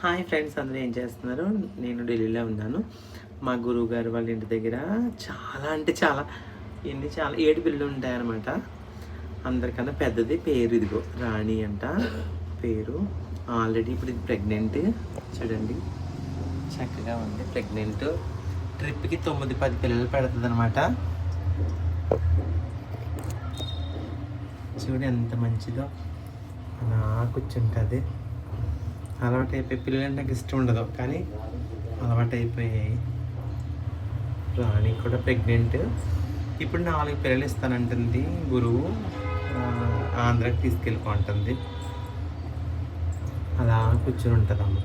Hi friends అందరూ ఏం చేస్తున్నారు? నేను ఢిల్లీలో ఉన్నాను. మా గురువు గారు వాళ్ళ ఇంటి దగ్గర చాలా అంటే చాలా ఎన్ని చాలా ఏడు పిల్లలు ఉంటాయన్నమాట. అందరికన్నా పెద్దది పేరు ఇదిగో రాణి అంట. పేరు ఆల్రెడీ ఇప్పుడు ఇది ప్రెగ్నెంట్ చూడండి. చక్కగా ఉంది. ప్రెగ్నెంట్ ట్రిప్కి తొమ్మిది పది పిల్లలు పెడుతుంది అనమాట చూడు ఎంత మంచిదో. అలా కూర్చుంటుంది. అలవాటు అయిపోయి పిల్లలంటే నాకు ఇష్టం ఉండదు. కానీ అలవాటు అయిపోయాయి రాణి కూడా ప్రెగ్నెంట్ ఇప్పుడు నాలుగు పిల్లలు ఇస్తానంటుంది గురువు. ఆంధ్రాకి తీసుకెళ్ళిపోంటుంది అలా కూర్చొని ఉంటుంది అమ్మ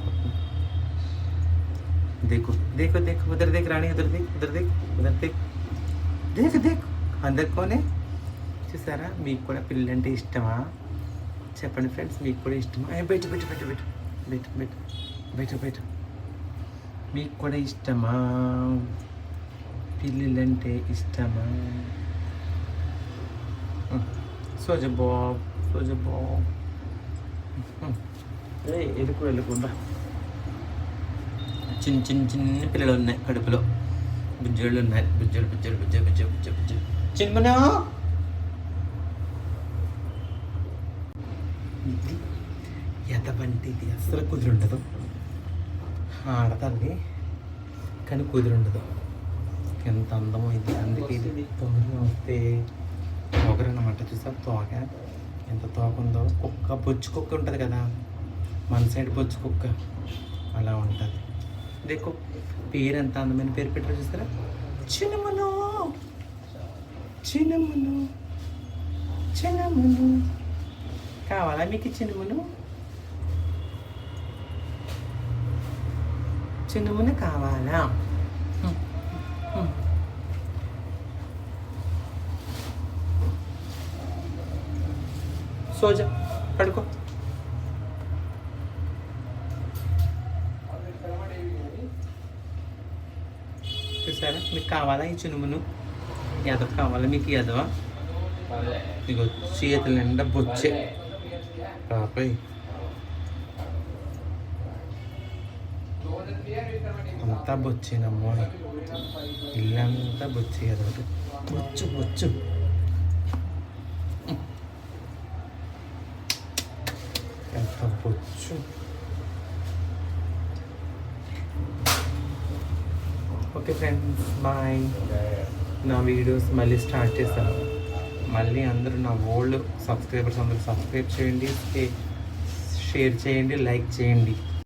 దిక్కు దేకు దిక్కు ఉదర్ దేకు రాణి ఉదర్ దిక్కు ఉదర్ దిక్కు ఉదర్ దేకు. దేకు దేకు. అందరికోనే చూసారా మీకు కూడా పిల్లలంటే ఇష్టమా? చెప్పండి ఫ్రెండ్స్ మీకు కూడా ఇష్టమా? బయట బయట బయట బయట బయట బయట బయట బయట మీకు కూడా ఇష్టమా? పిల్లలంటే ఇష్టమా? సోజ బాబ్ సోజ ఏ ఎదుకు వెళ్ళకుండా. చిన్న చిన్న చిన్న పిల్లలు ఉన్నాయి కడుపులో. బుజ్జోళ్ళు ఉన్నాయి. బుజ్జోలు బుజ్జోలు బుజ్జ బుజ్జ బుజ్జ బుజ్జ చిన్న ఇది అసలు కుదిరుండదు అస్సలు కుదురుండదు. ఆడతాన్ని కానీ కుదిరుండదు. ఎంత అందమో ఇది. అందుకే ఇది తొందరగా వస్తే తోకరన్నమాట చూసా తోక ఎంత తోక ఉందో కుక్క బొచ్చు కుక్క ఉంటుంది కదా. మన సైడ్ బొచ్చు కుక్క. అలా ఉంటుంది. దేకు పేరు ఎంత అందమైన పేరు పెట్టారు చూస్తారా చిన్నమను. చిన్నమను. చిన్నమను. కావాలా మీకు చిన్నమను? చిన్నమను కావాలా? హ్మ్, హ్మ్. సోజా పడుకో. చూసారా? మీకు కావాలా ఈ చునుమును? ఎదవ కావాలా? మీకు ఎదవ ఇగో చేతుల నిండా బొచ్చే పాపయ్ అంతా బొచ్చేనమ్మో ఇల్లంతా బొచ్చే ఎదవటి బొచ్చు బొచ్చు ఎంత బొచ్చు ఓకే ఫ్రెండ్స్ బాయ్ నా వీడియోస్ మళ్ళీ స్టార్ట్ చేస్తాను మళ్ళీ అందరూ నా ఓల్డ్ సబ్స్క్రైబర్స్ అందరూ సబ్స్క్రైబ్ చేయండి షేర్ చేయండి లైక్ చేయండి